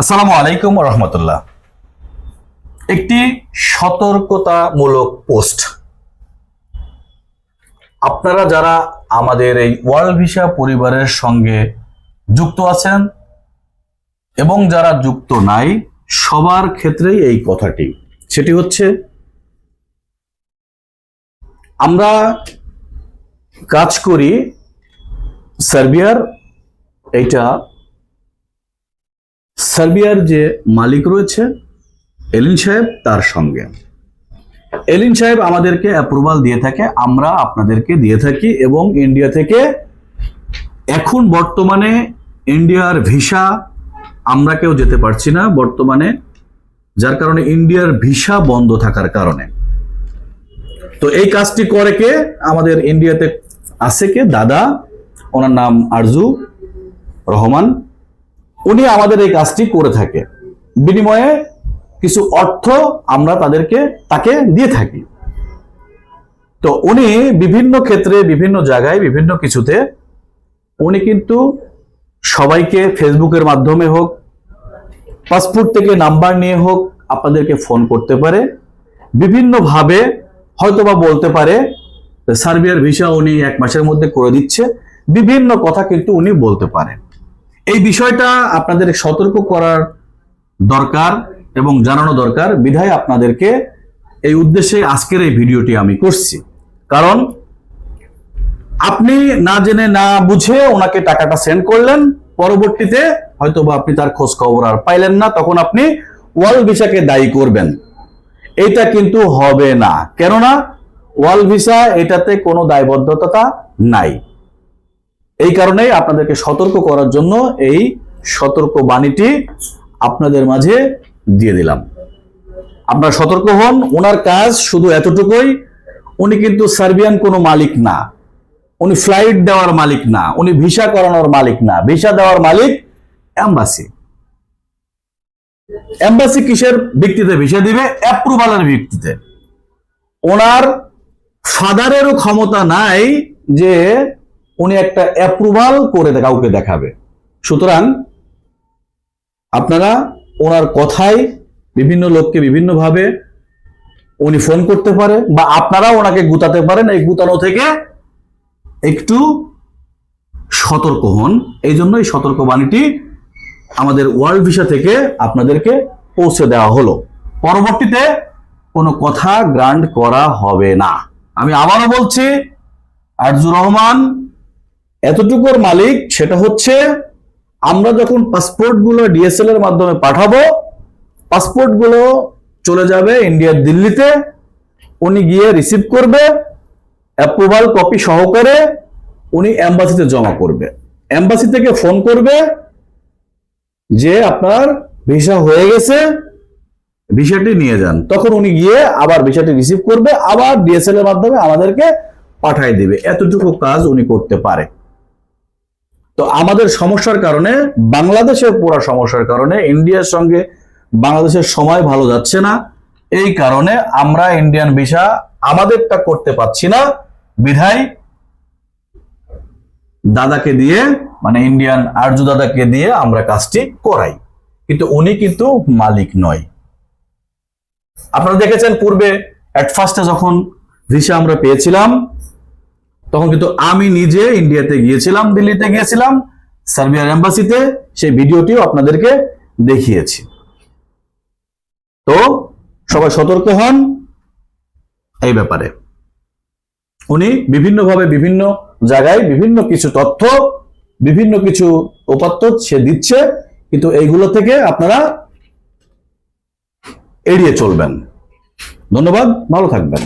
আসসালামু আলাইকুম রহমতুল্লাহ। একটি সতর্কতামূলক পোস্ট। আপনারা যারা আমাদের এই ওয়ার্ল্ড ভিসা পরিবারের সঙ্গে যুক্ত আছেন এবং যারা যুক্ত নাই, সবার ক্ষেত্রেই এই কথাটি। সেটি হচ্ছে, আমরা কাজ করি সার্বিয়ার, এইটা সার্বিয়ার যে মালিক রয়েছে, এলিন সাহেব তার সঙ্গে। এলিন সাহেব আমাদেরকে অ্যাপ্রুভাল দিয়ে থাকে, আমরা আপনাদেরকে দিয়ে থাকি এবং ইন্ডিয়া থেকে এখন বর্তমানে ইন্ডিয়ার ভিসা আমরা কেউ যেতে পারছি না বর্তমানে, যার কারণে ইন্ডিয়ার ভিসা বন্ধ থাকার কারণে। তো এই কাজটি করে কে? আমাদের ইন্ডিয়াতে আছে কে? দাদা, ওনার নাম আরজু রহমান। উনি আমাদের এই কাজটি করে থাকে। বিনিময়ে কিছু অর্থ আমরা তাদেরকে, তাকে দিয়ে থাকি। তো উনি বিভিন্ন ক্ষেত্রে, বিভিন্ন জায়গায়, বিভিন্ন কিছুতে উনি কিন্তু সবাইকে ফেসবুকের মাধ্যমে হোক, পাসপোর্ট থেকে নাম্বার নিয়ে হোক, আপনাদেরকে ফোন করতে পারে। বিভিন্নভাবে হয়তোবা বলতে পারে, সার্বিয়ার ভিসা উনি এক মাসের মধ্যে করে দিচ্ছে। বিভিন্ন কথা কিন্তু উনি বলতে পারেন। এই বিষয়টা আপনাদের সতর্ক করার দরকার এবং জানানো দরকার। বিধায় আপনাদেরকে এই উদ্দেশ্যে আজকের এই ভিডিওটি আমি করছি। কারণ আপনি না জেনে, না বুঝে ওনাকে টাকাটা সেন্ড করলেন, পরবর্তীতে হয়তো বা আপনি তার খোঁজ খবর আর পাইলেন না, তখন আপনি ওয়ার্ল্ড ভিসাকে দায়ী করবেন। এটা কিন্তু হবে না। কেননা ওয়ার্ল্ড ভিসা এটাতে কোনো দায়বদ্ধতা নাই। এই কারণেই আপনাদেরকে সতর্ক করার জন্য এই সতর্ক বাণীটি আপনাদের মাঝে দিয়ে দিলাম। আপনারা সতর্ক হন, ওনার কাজ শুধু এতটুকুই, উনি কিন্তু সার্বিয়ান কোনো মালিক না। উনি ফ্লাইট দেওয়ার মালিক না, উনি ভিসা করানোর মালিক না। ভিসা দেওয়ার মালিক এম্বাসি। এম্বাসি কিসের ভিত্তিতে? ভিসা দিবে অ্যাপ্রুভালের ভিত্তিতে। ওনার ফাদারেরও ক্ষমতা নাই যে উনি একটা অ্যাপ্রুভাল করে কাউকে দেখাবে। সুতরাং আপনারা ওনার কথায় বিভিন্ন লোককে বিভিন্নভাবে উনি ফোন করতে পারে বা আপনারা ওনাকে গুতাতে পারেন। এই গুতানো থেকে একটু সতর্ক হন। এই জন্য এই সতর্ক বাণীটি আমাদের ওয়ার্ল্ড ভিসা থেকে আপনাদেরকে পৌঁছে দেওয়া হলো। পরবর্তীতে কোনো কথা গ্রান্ড করা হবে না। আমি আবারও বলছি আরজুর রহমান এতটুকুর মালিক, সেটা হচ্ছে আমরা যখন পাসপোর্টগুলো ডিএসএল এর মাধ্যমে পাঠাবো পাসপোর্টগুলো চলে যাবে ইন্ডিয়ার দিল্লিতে। উনি গিয়ে রিসিভ করবে অ্যাপ্রুভাল কপি সহকারে উনি এম্বাসিতে জমা করবে। এম্বাসি থেকে ফোন করবে যে আপনার ভিসা হয়ে গেছে ভিসাটি নিয়ে যান। তখন উনি গিয়ে আবার ভিসাটি রিসিভ করবে, আবার ডিএসএল এর মাধ্যমে আমাদেরকে পাঠাই দিবে। এতটুকু কাজ উনি করতে পারে। তো আমাদের সমস্যার কারণে বাংলাদেশের পুরা সমস্যার কারণে ইন্ডিয়ার সঙ্গে বাংলাদেশের সময় ভালো যাচ্ছে না। এই কারণে আমরা ইন্ডিয়ান ভিসা আমাদেরটা করতে পারছি না। বিধায় দাদাকে দিয়ে মানে ইন্ডিয়ান আর্য দাদাকে দিয়ে আমরা কাজটি করাই। কিন্তু উনি কিন্তু মালিক নয়। আপনারা দেখেছেন পূর্বে অ্যাট ফার্স্টে যখন ভিসা আমরা পেয়েছিলাম তখন কিন্তু আমি নিজে ইন্ডিয়াতে গিয়েছিলাম, দিল্লিতে গিয়েছিলাম, সার্বিয়ার এম্বাসিতে, সেই ভিডিওটিও আপনাদেরকে দেখিয়েছি। তো সবাই সতর্ক হন এই ব্যাপারে। উনি বিভিন্নভাবে বিভিন্ন জায়গায় বিভিন্ন কিছু তথ্য, বিভিন্ন কিছু উপাত্ত সে দিচ্ছে, কিন্তু এইগুলো থেকে আপনারা এড়িয়ে চলবেন। ধন্যবাদ, ভালো থাকবেন।